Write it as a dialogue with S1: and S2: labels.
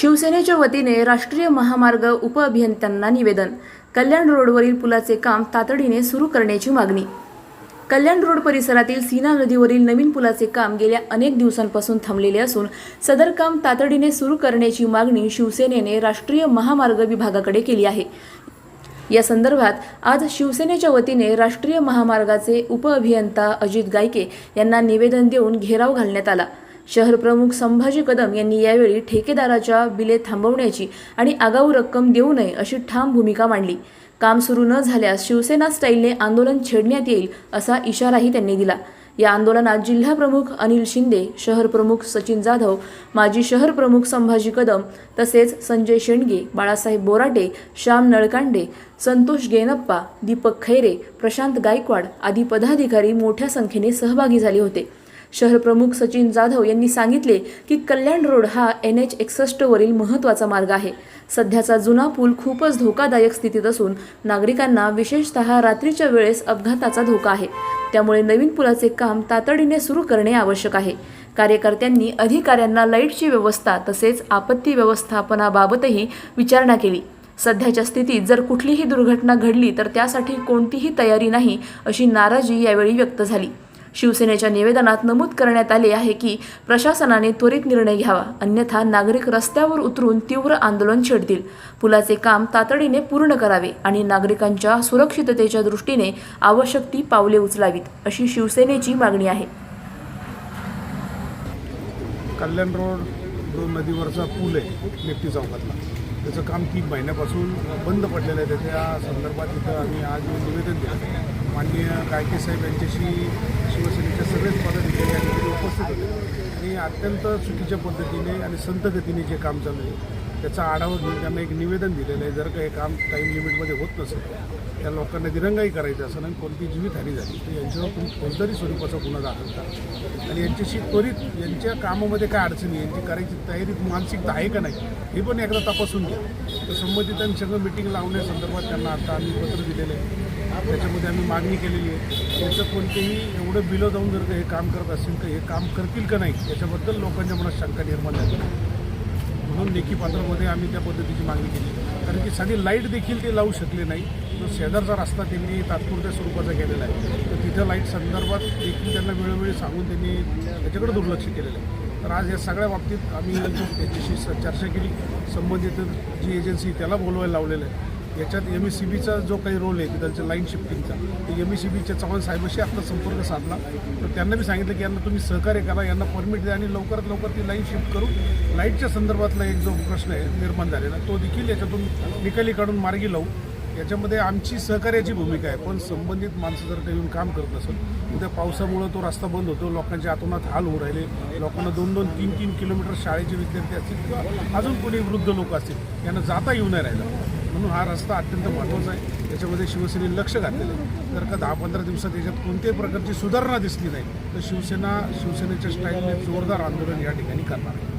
S1: शिवसेनेच्या वतीने राष्ट्रीय महामार्ग उपअभियंत्यांना निवेदन. कल्याण रोडवरील पुलाचे काम तातडीने सुरू करण्याची मागणी. कल्याण रोड परिसरातील सीना नदीवरील नवीन पुलाचे काम गेल्या अनेक दिवसांपासून थांबलेले असून सदर काम तातडीने सुरू करण्याची मागणी शिवसेनेने राष्ट्रीय महामार्ग विभागाकडे केली आहे. या संदर्भात आज शिवसेनेच्या वतीने राष्ट्रीय महामार्गाचे उपअभियंता अजित गायके यांना निवेदन देऊन घेराव घालण्यात आला. शहर प्रमुख संभाजी कदम यांनी यावेळी ठेकेदाराच्या बिले थांबवण्याची आणि आगाऊ रक्कम देऊ नये अशी ठाम भूमिका मांडली. काम सुरू न झाल्यास शिवसेना स्टाईलने आंदोलन छेडण्यात येईल असा इशाराही त्यांनी दिला. या आंदोलनात जिल्हा प्रमुख अनिल शिंदे शहर प्रमुख सचिन जाधव माजी शहर प्रमुख संभाजी कदम तसेच संजय शेंडगे बाळासाहेब बोराटे श्याम नळकांडे संतोष गेनप्पा दीपक खैरे प्रशांत गायकवाड आदी पदाधिकारी मोठ्या संख्येने सहभागी झाले होते. शहर प्रमुख सचिन जाधव यांनी सांगितले की कल्याण रोड हा एन एच एकसष्टवरील महत्त्वाचा मार्ग आहे. सध्याचा जुना पूल खूपच धोकादायक स्थितीत असून नागरिकांना विशेषतः रात्रीच्या वेळेस अपघाताचा धोका आहे. त्यामुळे नवीन पुलाचे काम तातडीने सुरू करणे आवश्यक आहे. कार्यकर्त्यांनी अधिकाऱ्यांना लाईटची व्यवस्था तसेच आपत्ती व्यवस्थापनाबाबतही विचारणा केली. सध्याच्या स्थितीत जर कुठलीही दुर्घटना घडली तर त्यासाठी कोणतीही तयारी नाही अशी नाराजी यावेळी व्यक्त झाली. शिवसेनेच्या निवेदनात नमूद करण्यात आले आहे की प्रशासनाने त्वरित निर्णय घ्यावा. अन्यथा नागरिक रस्त्यावर उतरून तीव्र आंदोलन छेडतील. पुलाचे काम तातडीने पूर्ण करावे आणि नागरिकांच्या सुरक्षिततेच्या दृष्टीने आवश्यक ती पावले उचलावीत अशी शिवसेनेची मागणी आहे.
S2: कल्याण रोड जो नदीवरचा पूल आहे लेफ्टी चौकातला. त्याचं काम तीन महिन्यापासून बंद पडलेलं आहे. त्याच्या संदर्भात इथं आम्ही आज निवेदन दिलं. माननीय गायके साहेब यांच्याशी शिवसेनेचे सगळेच पदाधिकारी या ठिकाणी उपस्थित होते. आणि अत्यंत चुकीच्या पद्धतीने आणि संत गतीने जे काम चालू आहे त्याचा आढावा घेऊन त्यांना एक निवेदन दिलेलं आहे. जर का हे काम टाईम लिमिटमध्ये होत नसेल त्या लोकांना दिरंगाई करायची असेल आणि कोणती जीवितहानी झाली तर यांच्यावर तुम्ही फौजदारी स्वरूपाचा गुन्हा दाखल करा. आणि यांच्याशी त्वरित यांच्या कामामध्ये काय अडचणी यांची करायची तयारी मानसिकता आहे का नाही हे पण एकदा तपासून घ्या. तर संबंधितांसंग मिटिंग लावण्यासंदर्भात त्यांना आता आम्ही पत्र दिलेलं आहे. त्याच्यामध्ये आम्ही मागणी केलेली आहे. याचं कोणतेही एवढं बिलो जाऊन जर हे काम करत असेल तर हे काम करतील का नाही याच्याबद्दल लोकांच्या मनात शंका निर्माण झाली. म्हणून लेखी पात्रामध्ये आम्ही त्या पद्धतीची मागणी केली. कारण की साधी लाइट देखील ते लावू शकले नाही. जो शेजारचा रस्ता त्यांनी तात्पुरत्या स्वरूपाचा केलेला आहे तर तिथं लाइट संदर्भात देखील त्यांना वेळोवेळी सांगून त्यांनी त्याच्याकडे दुर्लक्ष केलेलं आहे. तर आज या सगळ्या बाबतीत आम्ही त्याच्याशी चर्चा केली. संबंधित जी एजन्सी त्याला बोलवायला लावलेलं आहे याच्यात एम एस सी बीचा जो काही रोल आहे तिथलच्या लाईन शिफ्टिंगचा ते एम एस सी बीच्या चव्हाण साहेबाशी आपला संपर्क साधला. तर त्यांना मी सांगितलं की यांना तुम्ही सहकार्य करा यांना परमिट द्या आणि लवकरात लवकर ती लाईन शिफ्ट करून लाईटच्या संदर्भातला एक जो प्रश्न आहे निर्माण झालेला तो देखील याच्यातून निकाली काढून मार्गी लावू. याच्यामध्ये आमची सहकार्याची भूमिका आहे पण संबंधित माणसं जर का येऊन काम करत असेल उद्या पावसामुळं तो रस्ता बंद होतो लोकांच्या आतोनात हाल होऊ राहिले. लोकांना दोन दोन तीन तीन किलोमीटर शाळेचे विद्यार्थी असतील किंवा अजून कोणी वृद्ध लोक असतील यांना जाता येऊ नाही राहिलं. म्हणून हा रस्ता अत्यंत महत्त्वाचा आहे. याच्यामध्ये शिवसेनेने लक्ष घातलेलं आहे. जर का दहा पंधरा दिवसात याच्यात कोणत्याही प्रकारची सुधारणा दिसली नाही तर शिवसेना शिवसेनेच्या स्टाईलने जोरदार आंदोलन या ठिकाणी करणार आहे.